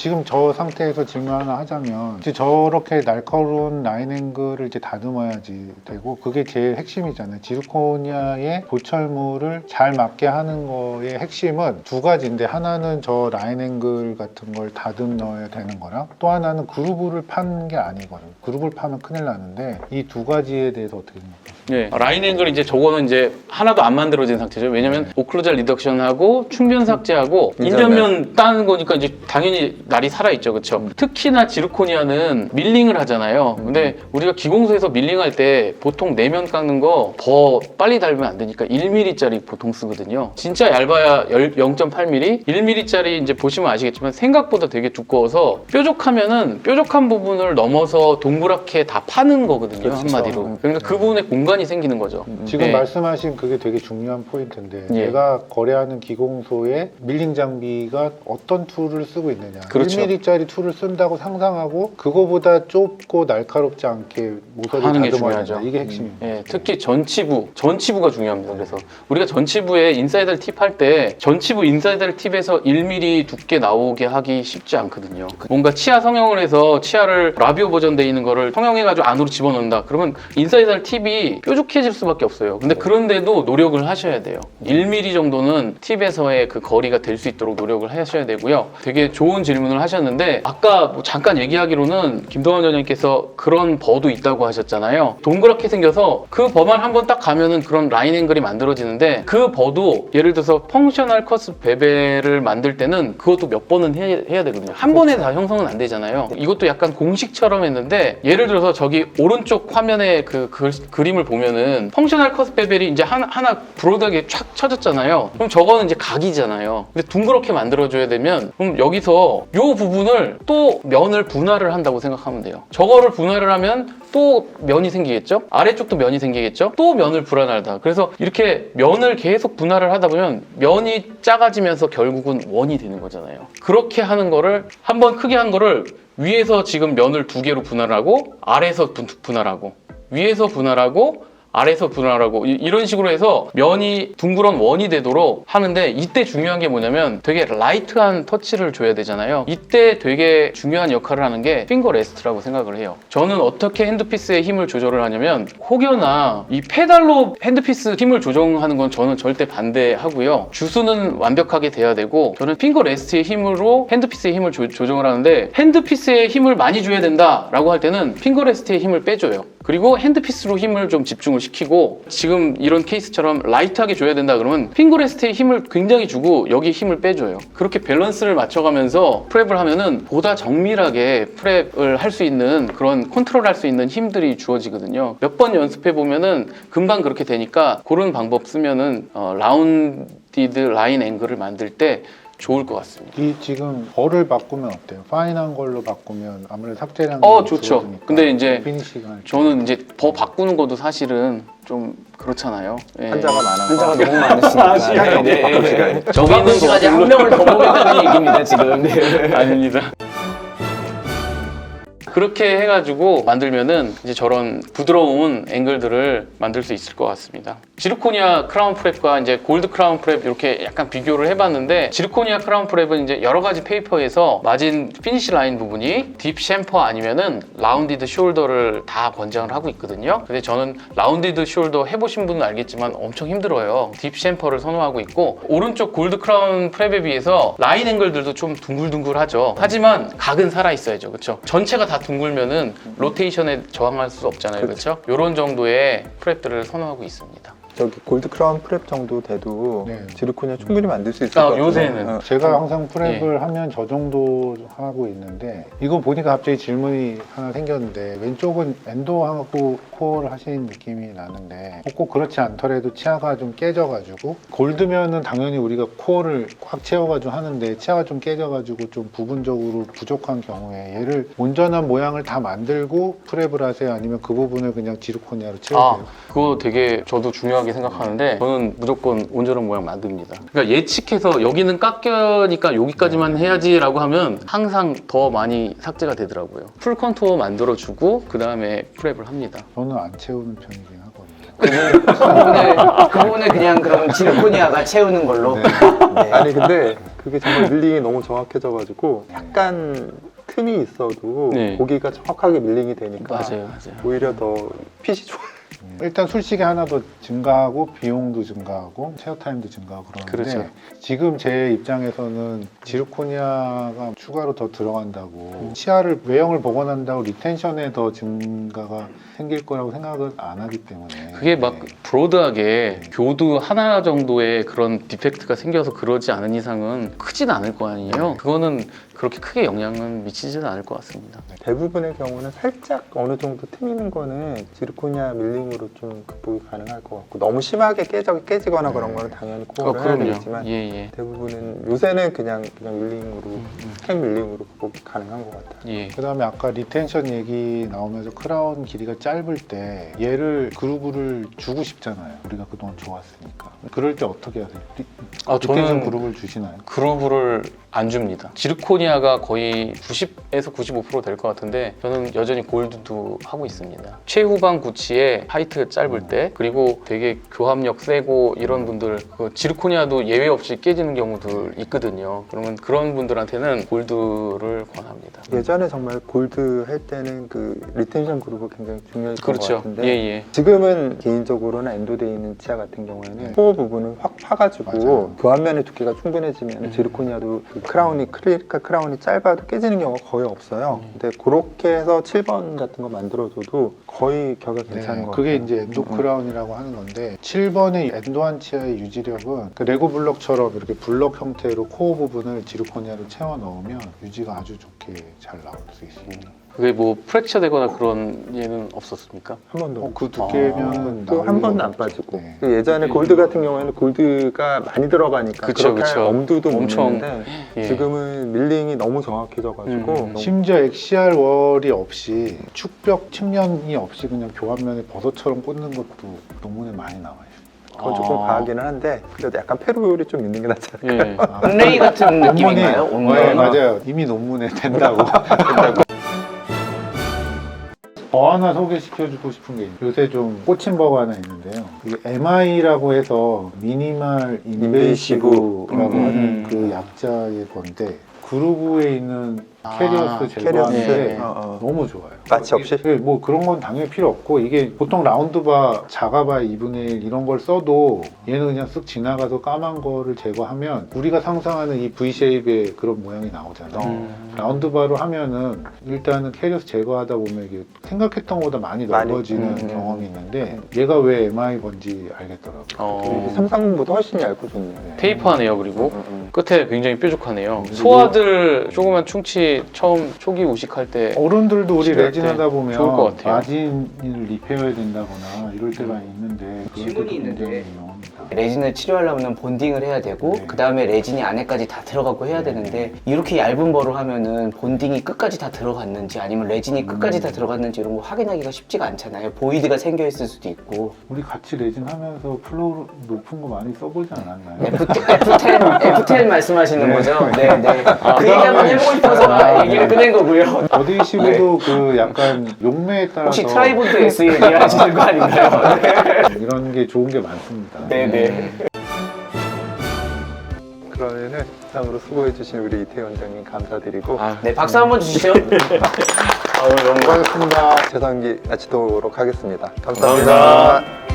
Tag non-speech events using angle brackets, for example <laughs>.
지금 저 상태에서 질문 하나 하자면 이제 저렇게 날카로운 라인 앵글을 이제 다듬어야지 되고 그게 제일 핵심이잖아요. 지르코니아의 보철물을 잘 맞게 하는 거의 핵심은 두 가지인데 하나는 저 라인 앵글 같은 걸 다듬어야 되는 거랑 또 하나는 그루브를 파는 게 아니거든요. 그루브를 파면 큰일 나는데 이 두 가지에 대해서 어떻게 생각하세요? 네, 라인 앵글 이제 저거는 이제 하나도 안 만들어진 상태죠. 왜냐면 오클루전 리덕션하고 충변 삭제하고 인전면 따는 거니까 이제 당연히 날이 살아 있죠, 그렇죠? 특히나 지르코니아는 밀링을 하잖아요. 근데 우리가 기공소에서 밀링할 때 보통 내면 깎는 거 더 빨리 닳으면 안 되니까 1mm짜리 보통 쓰거든요. 진짜 얇아야 0.8mm, 1mm짜리 이제 보시면 아시겠지만 생각보다 되게 두꺼워서 뾰족하면은 뾰족한 부분을 넘어서 동그랗게 다 파는 거거든요, 그렇죠. 한마디로. 그러니까 그 부분에 공간이 생기는 거죠. 지금 네. 말씀하신 그게 되게 중요한 포인트인데 예. 내가 거래하는 기공소의 밀링 장비가 어떤 툴을 쓰고 있느냐 그 렇죠. 1mm짜리 툴을 쓴다고 상상하고 그거보다 좁고 날카롭지 않게 모서리 하는 게 다듬어야 중요하죠. 된다 이게 핵심입니다 예, 특히 전치부, 전치부가 중요합니다. 그래서 우리가 전치부에 인사이드 팁할 때 전치부 인사이드 팁에서 1mm 두께 나오게 하기 쉽지 않거든요. 뭔가 치아 성형을 해서 치아를 라비오 버전 돼 있는 거를 성형해가지고 안으로 집어넣는다. 그러면 인사이드 팁이 뾰족해질 수밖에 없어요. 근데 그런데도 노력을 하셔야 돼요. 1mm 정도는 팁에서의 그 거리가 될 수 있도록 노력을 하셔야 되고요. 되게 좋은 질문 을 하셨는데 아까 뭐 잠깐 얘기하기로는 김동완 원장님께서 그런 버도 있다고 하셨잖아요. 동그랗게 생겨서 그 버만 한번 딱 가면은 그런 라인 앵글이 만들어지는데 그 버도 예를 들어서 펑셔널 커스 베벨을 만들 때는 그것도 몇 번은 해, 해야 되거든요. 한 번에 다 형성은 안 되잖아요. 이것도 약간 공식처럼 했는데 예를 들어서 저기 오른쪽 화면에 그 글- 그림을 보면은 펑셔널 커스 베벨이 이제 하나, 하나 브로드하게 촥 쳐졌잖아요. 그럼 저거는 이제 각이잖아요. 근데 둥그렇게 만들어줘야 되면 그럼 여기서 요 부분을 또 면을 분할을 한다고 생각하면 돼요. 저거를 분할을 하면 또 면이 생기겠죠? 아래쪽도 면이 생기겠죠? 또 면을 분할하다. 그래서 이렇게 면을 계속 분할을 하다 보면 면이 작아지면서 결국은 원이 되는 거잖아요. 그렇게 하는 거를 한 번 크게 한 거를 위에서 지금 면을 두 개로 분할하고 아래에서 분- 분할하고 위에서 분할하고 아래에서 분할하고 이- 이런 식으로 해서 면이 둥그런 원이 되도록 하는데 이때 중요한 게 뭐냐면 되게 라이트한 터치를 줘야 되잖아요. 이때 되게 중요한 역할을 하는 게 핑거 레스트라고 생각을 해요. 저는 어떻게 핸드피스의 힘을 조절을 하냐면 혹여나 이 페달로 핸드피스 힘을 조정하는 건 저는 절대 반대하고요. 주수는 완벽하게 돼야 되고 저는 핑거 레스트의 힘으로 핸드피스의 힘을 조, 조정을 하는데 핸드피스에 힘을 많이 줘야 된다 라고 할 때는 핑거 레스트의 힘을 빼줘요. 그리고 핸드피스로 힘을 좀 집중을 시키고 지금 이런 케이스처럼 라이트하게 줘야 된다 그러면 핑거레스트에 힘을 굉장히 주고 여기 힘을 빼줘요. 그렇게 밸런스를 맞춰가면서 프랩을 하면은 보다 정밀하게 프랩을 할 수 있는 그런 컨트롤할 수 있는 힘들이 주어지거든요. 몇 번 연습해 보면은 금방 그렇게 되니까 그런 방법 쓰면은 어, 라운디드 라인 앵글을 만들 때 좋을 것 같습니다. 이 지금 벌을 바꾸면 어때요? 파인한 걸로 바꾸면 아무래도 삭제량이 어, 좋죠. 줄어드니까 근데 이제 피니시가 저는 이제 버 바꾸는 것도 사실은 좀 그렇잖아요. 예. 한자가 많아서 한자가 너무 <laughs> 많으시니까. 네, 네, 네. 저 박근 씨가 이제 한 명을 더 보겠다는 얘기입니다 지금. 네. <laughs> 아닙니다. 그렇게 해가지고 만들면은 이제 저런 부드러운 앵글들을 만들 수 있을 것 같습니다. 지르코니아 크라운 프랩과 이제 골드 크라운 프랩 이렇게 약간 비교를 해봤는데 지르코니아 크라운 프랩은 이제 여러 가지 페이퍼에서 마진 피니시 라인 부분이 딥 챔퍼 아니면은 라운디드 숄더를 다 권장을 하고 있거든요. 근데 저는 라운디드 숄더 해보신 분은 알겠지만 엄청 힘들어요. 딥 챔퍼를 선호하고 있고 오른쪽 골드 크라운 프랩에 비해서 라인 앵글들도 좀 둥글둥글하죠. 하지만 각은 살아 있어야죠. 그렇죠? 전체가 다 둥글면은 로테이션에 저항할 수 없잖아요. 그렇죠? 이런 정도의 프랩들을 선호하고 있습니다. 저기 골드 크라운 프랩 정도 돼도 네. 지르코니아 충분히 만들 수 있을 아, 것 같아요. 요새는. 어. 제가 항상 프랩을 예. 하면 저 정도 하고 있는데 이거 보니까 갑자기 질문이 하나 생겼는데 왼쪽은 엔도하고 코어를 하시는 느낌이 나는데 꼭 그렇지 않더라도 치아가 좀 깨져가지고 골드면은 당연히 우리가 코어를 꽉 채워가지고 하는데 치아가 좀 깨져가지고 좀 부분적으로 부족한 경우에 얘를 온전한 모양을 다 만들고 프랩을 하세요 아니면 그 부분을 그냥 지르코니아로 아, 채우세요? 그거 되게 저도 중요 하게 생각하는데 저는 무조건 온전한 모양 만듭니다. 그러니까 예측해서 여기는 깎여니까 여기까지만 해야지라고 하면 항상 더 많이 삭제가 되더라고요. 풀 컨투어 만들어주고 그 다음에 프랩을 합니다. 저는 안 채우는 편이긴 하거든요. 그 부분을 그 부분을 그냥 그럼 지르코니아가 채우는 걸로. 네. 아니 근데 그게 정말 밀링이 너무 정확해져가지고 약간 틈이 있어도 네. 고기가 정확하게 밀링이 되니까 맞아요, 맞아요. 오히려 더 핏이 좋아. 일단 술식이 하나 더 증가하고 비용도 증가하고 체어 타임도 증가하고 그러는데 그렇죠. 지금 제 입장에서는 지르코니아가 추가로 더 들어간다고 치아를 외형을 복원한다고 리텐션에 더 증가가 생길 거라고 생각을 안 하기 때문에 그게 막 네. 브로드하게 교두 하나 정도의 그런 디펙트가 생겨서 그러지 않은 이상은 크진 않을 거 아니에요. 그거는 그렇게 크게 영향은 미치지는 않을 것 같습니다. 대부분의 경우는 살짝 어느 정도 틈 있는 거는 지르코니아 밀링으로 좀 극복이 가능할 것 같고 너무 심하게 깨져, 깨지거나 그런 거는 당연히 어, 코어를 해야 그럼요. 되겠지만 예, 예. 대부분은 요새는 그냥 그냥 밀링으로 음, 스캔 밀링으로 극복이 가능한 것 같아요. 예. 그다음에 아까 리텐션 얘기 나오면서 크라운 길이가 짧을 때 얘를 그루브를 주고 싶잖아요. 우리가 그동안 좋았으니까. 그럴 때 어떻게 해야 돼요? 리, 아, 리텐션 저는 그루브를 주시나요? 그루브를 안 줍니다. 지르코니아 가 거의 90에서 95%될 것 같은데 저는 여전히 골드도 하고 있습니다. 최후방 구치에 하이트 짧을 때 그리고 되게 교합력 세고 이런 분들 그 지르코니아도 예외 없이 깨지는 경우들 있거든요. 그러면 그런 분들한테는 골드를 권 합니다. 예전에 정말 골드 할 때는 그 리텐션 그룹이 굉장히 중요했던 것 그렇죠. 같은데 예, 예. 지금은 개인적으로는 엔도되어 있는 치아 같은 경우에는 코어 부분을 확 파가지고 맞아요. 교환면의 두께가 충분해지면 음. 지르코니아도 그 크라운이 크리니까 크라운이 짧아도 깨지는 경우가 거의 없어요. 음. 근데 그렇게 해서 7번 같은 거 만들어줘도 거의 격이 괜찮은 네, 것 그게 같아요. 이제 엔도 크라운이라고 하는 건데 7번의 엔도한 치아의 유지력은 그 레고 블럭처럼 이렇게 블럭 형태로 코어 부분을 지르코니아로 채워 넣으면 유지가 아주 좋 게 잘 나올 수 있습니다. 그게 뭐 프랙처 되거나 그런 예는 없었습니까? 한 번도 어, 그 두께면은 또 나올 한 리가 번도 안. 빠지고 네. 그 예전에 골드 같은 경우에는 골드가 많이 들어가니까 그쵸, 그렇게 그쵸. 엄두도 못 엄청, 내는데 예. 지금은 밀링이 너무 정확해져가지고 음. 너무 심지어 XCR 월이 없이 축벽 측면이 없이 그냥 교환면에 버섯처럼 꽂는 것도 논문에 많이 나와요. 그건 조금 아. 과하기는 한데 그래도 약간 페루율이 좀 있는 게 낫지 않을까 예. <laughs> 온레이 같은 느낌인가요? 온레이. 네, 맞아요. 이미 논문에 된다고. <laughs> 더 하나 소개시켜주고 싶은 게. 요새 좀 꽂힌 버거 하나 있는데요. 이게 MI라고 해서 미니멀 인베이시브라고 음, 하는 음. 그 약자의 건데 그루브에 있는 아, 캐리어스 캐리어스 제거하는데 어, 어. 너무 좋아요. 마취 없이? 이게 뭐 그런 건 당연히 필요 없고 이게 보통 라운드바 작아봐 2분의 1 이런 걸 써도 얘는 그냥 쓱 지나가서 까만 거를 제거하면 우리가 상상하는 이 V 쉐입의 그런 모양이 나오잖아요. 음. 라운드바로 하면은 일단은 캐리어스 제거하다 보면 이게 생각했던 것보다 많이 많이, 넓어지는 음, 경험이 있는데 얘가 왜 MI 건지 알겠더라고요. 어. 이게 삼성보다 훨씬 얇고 좋네요. 테이프하네요 그리고 음, 음. 끝에 굉장히 뾰족하네요 그리고- 소아들 조그만 충치 처음 초기 우식할 때 어른들도 우리 시도할 레진 때 하다 보면 좋을 것 같아요. 마진을 리페어해야 된다거나 이럴 때가 있는데 그럴 때도 질문이 있는데 굉장히. 레진을 치료하려면 본딩을 해야 되고 네. 그 다음에 레진이 안에까지 다 들어가고 해야 되는데 이렇게 얇은 버로 하면은 본딩이 끝까지 다 들어갔는지 아니면 레진이 끝까지 음. 다 들어갔는지 이런 거 확인하기가 쉽지가 않잖아요. 보이드가 생겨 있을 수도 있고 우리 같이 레진 하면서 플로우 높은 거 많이 써보지 않았나요? F10 F10 말씀하시는 네. 거죠? 네, 네. 그 얘기 한번 해보고 싶어서 아, 얘기를 네. 꺼낸 거고요. 어디 시고도 그 약간 용매에 따라서 혹시 트라이본드 S 얘기하시는 거 아닌가요? 이런 게 좋은 게 많습니다. 네, 네. 그러면은 이상으로 수고해주신 우리 이태 원장님 감사드리고 아, 네, 박수 한 번 주시죠. 수고하셨습니다. 재상기 마치도록 하겠습니다 감사합니다. 감사합니다.